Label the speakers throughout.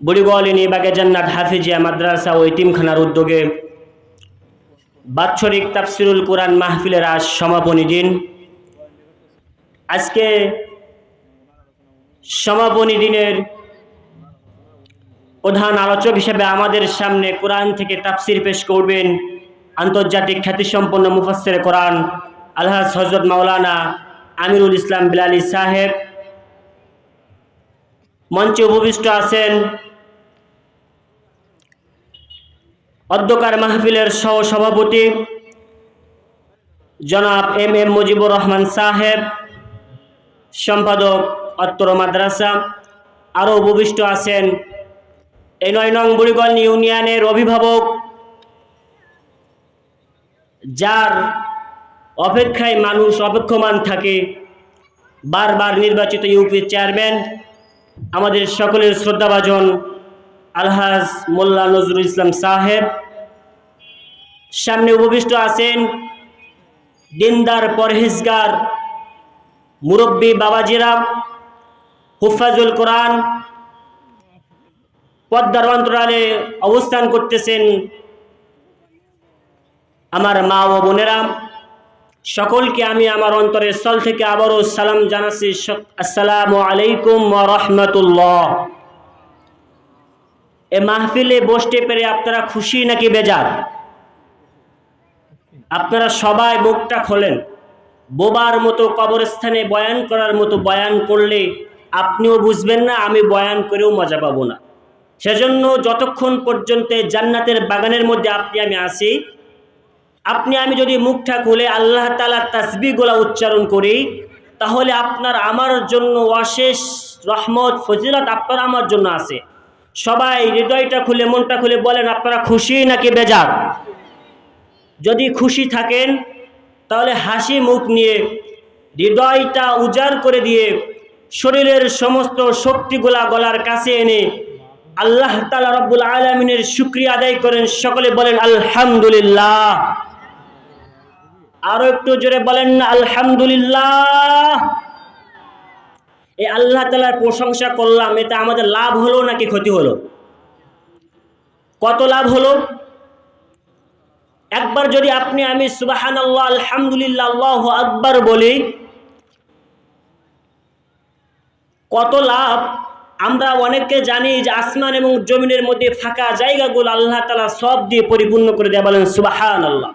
Speaker 1: বুড়িগোয়ালিনী বাগে জান্নাত হাফিজিয়া মাদ্রাসা ও ইতিমখানার উদ্যোগে বাৎসরিক তাফসিরুল কোরআন মাহফিলের আজ সমাপনী দিন। আজকে সমাপনী দিনের প্রধান আলোচক হিসেবে আমাদের সামনে কোরআন থেকে তাফসির পেশ করবেন আন্তর্জাতিক খ্যাতিসম্পন্ন মুফাসসির কোরআন আলহাজ হজরত মাওলানা আমিরুল ইসলাম বিলালী সাহেব। মঞ্চে উপবিষ্ট আছেন অধ্যকার মাহফিলের সহ সভাপতি জনাব এম এম মুজিবুর রহমান সাহেব, সম্পাদক অত্তর মাদ্রাসা, আরও উপবিষ্ট আছেন এই নয় নং বুড়িগঞ্জ ইউনিয়নের অভিভাবক যার অপেক্ষায় মানুষ অপেক্ষমান থাকে, বারবার নির্বাচিত ইউপির চেয়ারম্যান, আমাদের সকলের শ্রদ্ধাভাজন আলহাজ মোল্লা নজরুল ইসলাম সাহেব। সামনে উপবিষ্ট আছেন দিনদার পরহেজগার মুরব্বী বাবাজিরা, হুফাজুল কোরআন, পদ্মার অন্তরালে অবস্থান করতেছেন আমার মা ও বোনেরা। সকলকে আমি আমার অন্তরের স্থল থেকে আবারও সালাম জানাচ্ছি। আসসালামু আলাইকুম রাহমাতুল্লাহ। এ মাহফিলে বসতে পেরে আপনারা খুশি নাকি বেজার? আপনারা সবাই মুখটা খোলেন। বোবার মতো কবরস্থানে বয়ান করার মতো বয়ান করলে আপনিও বুঝবেন না, আমি বয়ান করেও মজা পাবো না। সেজন্য যতক্ষণ পর্যন্ত জান্নাতের বাগানের মধ্যে আপনি আমি আসি আপনি আমি যদি মুখটা খুলে আল্লাহ তালার তাসবিগুলা উচ্চারণ করি, তাহলে আপনার আমার জন্য অশেষ রহমত, ফজিলত আপনার আমার জন্য আছে। সবাই হৃদয়টা খুলে, মনটা খুলে বলেন, আপনারা খুশি নাকি বেজার? যদি খুশি থাকেন, তাহলে হাসি মুখ নিয়ে, হৃদয়টা উজাড় করে দিয়ে, শরীরের সমস্ত শক্তিগুলা গলার কাছে এনে, আল্লাহ তালা রব্বুল আলমিনের শুক্রিয়া আদায় করেন। সকলে বলেন, আলহামদুলিল্লাহ। আরও একটু জোরে বলেন, আলহামদুলিল্লাহ। এই আল্লাহ তালার প্রশংসা করলাম এটা আমাদের লাভ হলো নাকি ক্ষতি হলো? কত লাভ হলো? একবার যদি আপনি আমি সুবাহান আল্লাহ আলহামদুলিল্লাহ, আল্লাহ আকবার বলি, কত লাভ? আমরা অনেককে জানি যে আসমান এবং জমিনের মধ্যে ফাঁকা জায়গাগুলো আল্লাহ তালা সব দিয়ে পরিপূর্ণ করে দেয় বলেন সুবাহান আল্লাহ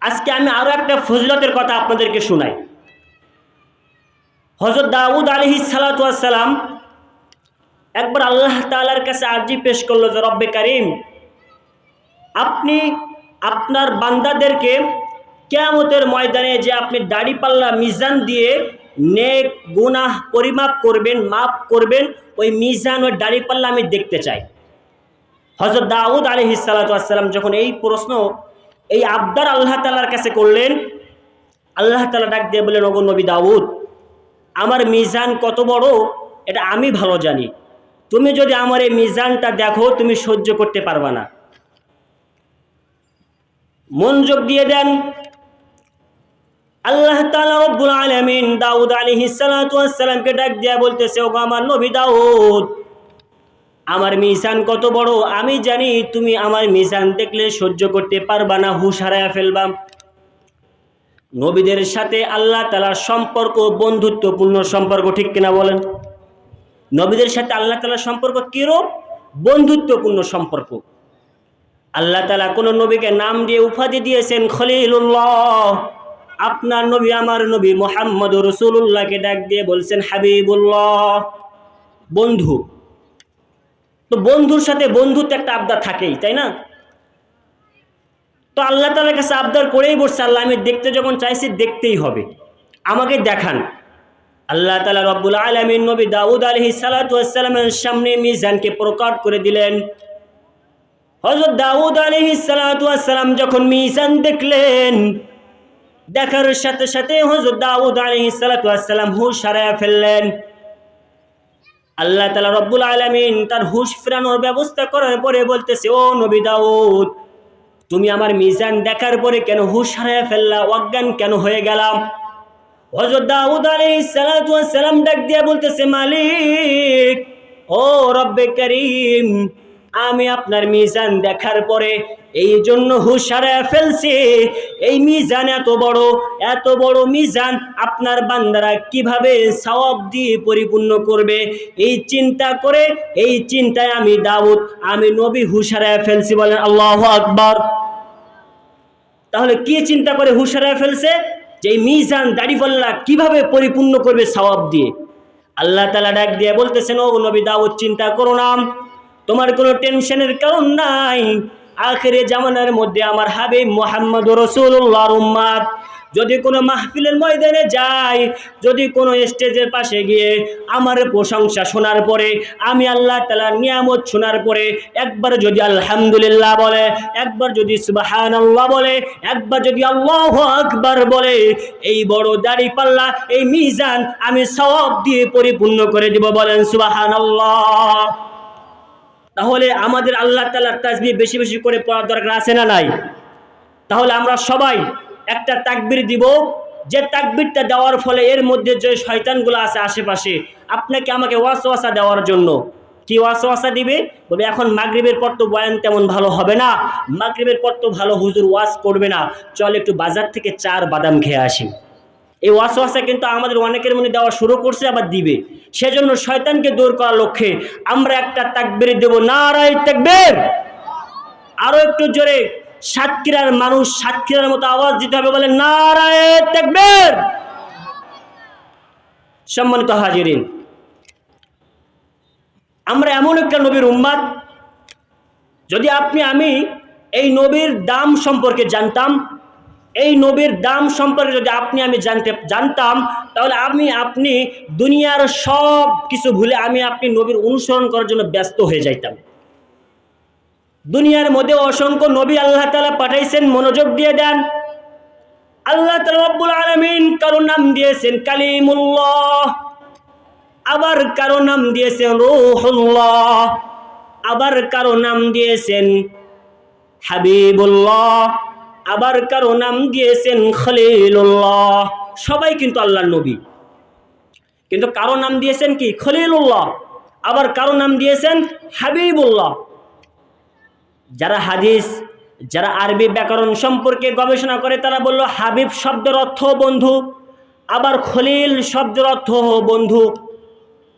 Speaker 1: আজকে আমি আরও একটা ফজলতের কথা আপনাদেরকে শোনাই। হজরত দাউদ আলহি সালাতাম একবার আল্লাহ তালার কাছে আর্জি পেশ করল যে, রব্বে কারিম, আপনি আপনার বান্দাদেরকে কেয়ামতের ময়দানে যে আপনি দাড়িপাল্লা মিজান দিয়ে নেক গুনাহ পরিমাপ করবেন মাপ করবেন, ওই মিজান ওই দাড়িপাল্লা আমি দেখতে চাই। হজরত দাউদ আলহি সালাতাম যখন এই প্রশ্ন, এই আবদার আল্লাহ তালার কাছে করলেন, আল্লাহ তালা ডাক দিয়ে বললেন, ওগো নবী দাউদ আমার মিজান কত বড়? এটা আমি ভালো জানি। তুমি যদি আমার এই মিজানটা দেখো, তুমি সহ্য করতে পারবা না। মনোযোগ দিয়ে দেন। আল্লাহ তাআলা রব্বুল আলামিন দাউদ আলাইহিস সালাতু ওয়াস সালামকে ডাক দিয়া বলতেছে, ওগো আমার নবী দাউদ, আমার মিজান কত বড়? আমি জানি তুমি আমার মিজান দেখলে সহ্য করতে পারবা না, হুশ হারায়া ফেলবা। নবীদের সাথে আল্লাহ তালার সম্পর্ক বন্ধুত্বপূর্ণ সম্পর্ক ঠিক কিনা বলেন? নবীদের সাথে আল্লাহ তালার সম্পর্ক কিরূপ? বন্ধুত্বপূর্ণ সম্পর্ক। আল্লাহ তালা কোন নবীকে নাম দিয়ে উপাধি দিয়েছেন, খলিলুল্লাহ। আপনার নবী আমার নবী মোহাম্মদ রসুল্লাহকে ডাক দিয়ে বলছেন, হাবিবুল্লাহ। বন্ধু। তো বন্ধুর সাথে বন্ধুত্ব একটা আবদার থাকেই, তাই না? তো আল্লাহ তালার কাছে আবদার করেই বসছে, আল্লাহ আমি দেখতে যখন চাইছি দেখতেই হবে। আমাকে দেখান। আল্লাহ তালা রব্বুল আলমিন নবী দাউদ আলহি সালাতামের সামনে মিজানকে প্রকাট করে দিলেন। হজরত দাউদ আলহি সালাতাম যখন মিজান দেখলেন, দেখার সাথে সাথে হজরত দাউদ আলহি সালাতাম হুশ হারায় ফেললেন। আল্লাহ তালা রব্বুল আলমিন তার হুশ ফেরানোর ব্যবস্থা করার পরে বলতেছে, ও নবী দাউদ তুমি আমার মিজান দেখার পরে কেন হুশ হারায় ফেললা? অজ্ঞান কেন হয়ে গেলাম? হজরত দাউদ আলাইহিস সালাম ডাক দিয়া বলতেছে, মালিক, ও রব্বে করিম আমি আপনার মিজান দেখার পরে এই জন্য হুশারা ফেলছে। এই মিজান এত বড় এত বড় মিজান আপনার বান্দারা কীভাবে সওয়াব দিয়ে পরিপূর্ণ করবে? এই চিন্তা করে, এই চিন্তায় আমি দাউদ, আমি নবী হুশারা ফেলছি বলেন আল্লাহ আকবার। তাহলে কি চিন্তা করে হুশারা ফেলছে? যে মিজান দাড়িপাল্লা কীভাবে পরিপূর্ণ করবে সওয়াব দিয়ে? আল্লাহ তালা ডাক দিয়ে বলতেছেন, ও নবী দাউদ, চিন্তা করো না। তোমার কোনো টেনশনের কারণ নাই। আখেরে জামানার মধ্যে আমার হাবিব মোহাম্মদ রসুল্লাহর উম্মাদ। যদি কোনো মাহফিলের ময়দানে যায়, যদি কোনো স্টেজের পাশে গিয়ে আমার প্রশংসা শোনার পরে, আমি আল্লাহ তালার নিয়ামত শোনার পরে, একবার যদি আলহামদুলিল্লাহ বলে, একবার যদি সুবাহান আল্লাহ বলে, একবার যদি আল্লাহ আকবার বলে, এই বড় দাড়ি পাল্লা, এই মিজান আমি সওয়াব দিয়ে পরিপূর্ণ করে দিব বলেন সুবাহান আল্লাহ তাহলে আমাদের আল্লাহ তালার তাজবি বেশি বেশি করে পড়ার দরকার আছে না নাই? তাহলে আমরা সবাই একটা তাকবির দিব, যে তাকবিরটা দেওয়ার ফলে এর মধ্যে যে শয়তানগুলো আছে আশেপাশে, আপনাকে আমাকে ওয়াসওয়াসা দেওয়ার জন্য। কি ওয়াসওয়াসা দিবে? বলে এখন মাগরিবের পর তো বয়ান তেমন ভালো হবে না। মাগরিবের পর তো ভালো হুজুর ওয়াজ করবে না। চল একটু বাজার থেকে চার বাদাম খেয়ে আসি। এই ওয়াসওয়াসা কিন্তু আমাদের অনেকের মনে দেওয়া শুরু করছে, আবার দিবে। সেজন্য শয়তানকে দূর করার লক্ষ্যে আমরা একটা তাকবির দেব, নারায় তাকবীর। আরও একটু জোরে, সাতক্ষীরার মানুষ সাতক্ষীরার মতো আওয়াজ দিতে হবে বলে নারায় তাকবীর। সম্মানিত হাজিরিন, আমরা এমন একটা নবীর উম্মাদ, যদি আপনি, আমি এই নবীর দাম সম্পর্কে জানতাম এই নবীর দাম সম্পর্কে যদি আপনি আমি জানতে, জানতাম, তাহলে আমি, আপনি দুনিয়ার সব কিছু ভুলে আমি আপনি নবীর অনুসরণ করার জন্য ব্যস্ত হয়ে যাইতাম। দুনিয়ার মধ্যে অসংখ্য নবী আল্লাহ তালা পাঠাইছেন, মনোযোগ দিয়ে দেন। আল্লাহ তালা রব্বুল আলমিন কারও নাম দিয়েছেন কালিমুল্লাহ, আবার কারও নাম দিয়েছেন রুহুল্লাহ, আবার কারও নাম দিয়েছেন হাবিবুল্লাহ। আবার কারও নাম দিয়েছেন খলিলুল্লাহ। সবাই কিন্তু আল্লাহর নবী। কিন্তু কারও নাম দিয়েছেন কি? খলিলুল্লাহ। আবার কারও নাম দিয়েছেন হাবিবুল্লাহ। যারা হাদিস, যারা আরবি ব্যাকরণ সম্পর্কে গবেষণা করে, তারা বলল, হাবিব শব্দের অর্থ বন্ধু। আবার খলিল শব্দের অর্থ বন্ধু।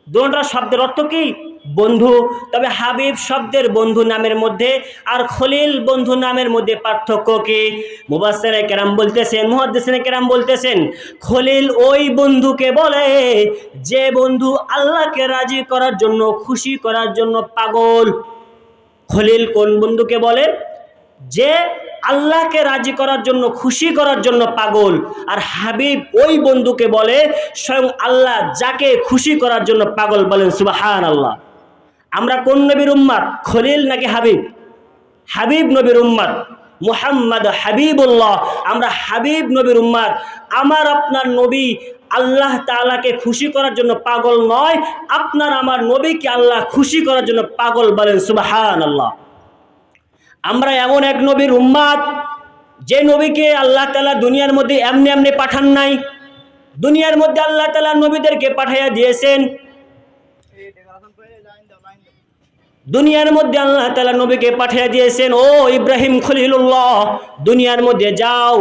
Speaker 1: দুটা শব্দের অর্থ কি? বন্ধু। তবে হাবিব শব্দের বন্ধু নামের মধ্যে আর খলিল বন্ধু নামের মধ্যে পার্থক্য কি? মুবাসের কেরাম বলতেছেন, মুহাদ্দিসিনে কেরাম বলতেছেন, খলিল ওই বন্ধুকে বলে যে বন্ধু আল্লাহকে রাজি করার জন্য, খুশি করার জন্য পাগল। খলিল কোন বন্ধুকে বলে? যে আল্লাহকে রাজি করার জন্য, খুশি করার জন্য পাগল। আর হাবিব ওই বন্ধুকে বলে, স্বয়ং আল্লাহ যাকে খুশি করার জন্য পাগল বলেন সুবাহান আল্লাহ আমরা কোন নবীর উম্মাদ? খলিল নাকি হাবিব? হাবিব নবীর উম্মাদ। মুহাম্মদ হাবিবুল্লাহ। আমরা হাবিব নবীর উম্মাদ। আমার, আপনার নবী আল্লাহ তাআলাকে খুশি করার জন্য পাগল নয়। আপনার, আমার নবীকে আল্লাহ খুশি করার জন্য পাগল বলেন সুবাহান আল্লাহ আমরা এমন এক নবীর উম্মাদ, যে নবীকে আল্লাহ তালা দুনিয়ার মধ্যে এমনি এমনি পাঠান নাই। দুনিয়ার মধ্যে আল্লাহ তালা নবীদেরকে পাঠাইয়া দিয়েছেন। দুনিয়ার মধ্যে আল্লাহ তালা নবীকে পাঠিয়ে দিয়েছেন ও ইব্রাহিম খলিলুল্লাহ দুনিয়ার মধ্যে যাও।